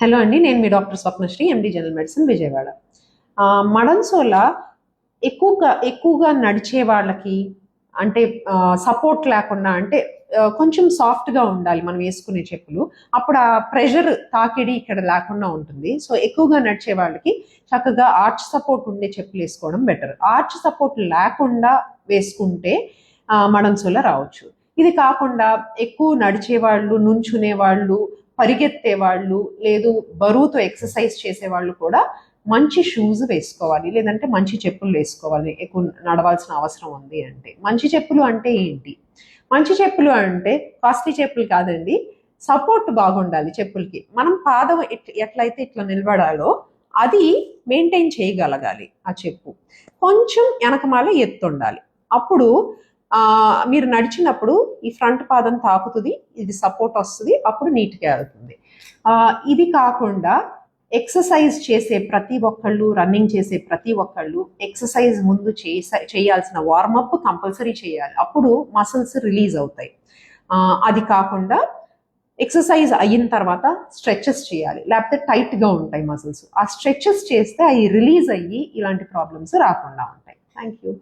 Hello అండి నేను మీ doctor Swapnasree MD general medicine Vijayawada. మడన్సోల ఎక్కువగా ఎక్కువగా నడిచే వాళ్ళకి అంటే సపోర్ట్ లేకుండా అంటే కొంచెం సాఫ్ట్గా ఉండాలి మనం వేసుకునే చెప్పులు. అప్పుడు ఆ ప్రెషర్ తాకిడి ఇక్కడ లేకుండా ఉంటుంది. సో ఎక్కువగా నడిచే వాళ్ళకి చక్కగా ఆర్చ్ సపోర్ట్ ఉండే చెప్పులు వేసుకోవడం బెటర్ ఆర్చ్ సపోర్ట్ లేకుండా వేసుకుంటే ఆ, మడన్సోల రావచ్చు. ఇది కాకుండా ఎక్కువ నడిచే వాళ్ళు నుంచునే వాళ్ళు పరిగెత్తే వాళ్ళు లేదు బరువుతో ఎక్సర్సైజ్ చేసే వాళ్ళు కూడా మంచి షూస్ వేసుకోవాలి. లేదంటే మంచి చెప్పులు వేసుకోవాలి. ఎక్కువ నడవాల్సిన అవసరం ఉంది అంటే. మంచి చెప్పులు అంటే ఏంటి? మంచి చెప్పులు అంటే కాస్ట్లీ చెప్పులు కాదండి సపోర్ట్ బాగుండాలి చెప్పులకి. మనం పాదం ఎట్లయితే ఇట్లా నిలబడాలో అది మెయింటైన్ చేయగలగాలి ఆ చెప్పు. కొంచెం వెనకమాల ఎత్తు ఉండాలి అప్పుడు మీరు నడిచినప్పుడు ఈ ఫ్రంట్ పాదం తాకుతుంది ఇది సపోర్ట్ వస్తుంది అప్పుడు నీట్గా వెళ్తుంది. ఇది కాకుండా ఎక్సర్సైజ్ చేసే ప్రతి ఒక్కళ్ళు రన్నింగ్ చేసే ప్రతి ఒక్కళ్ళు ఎక్సర్సైజ్ ముందు చేస చేయాల్సిన వార్మప్ కంపల్సరీ చేయాలి. అప్పుడు మసిల్స్ రిలీజ్ అవుతాయి. అది కాకుండా ఎక్సర్సైజ్ అయిన తర్వాత స్ట్రెచెస్ చేయాలి. లేకపోతే టైట్గా ఉంటాయి మసిల్స్. ఆ స్ట్రెచెస్ చేస్తే అవి రిలీజ్ అయ్యి ఇలాంటి ప్రాబ్లమ్స్ రాకుండా ఉంటాయి. Thank you.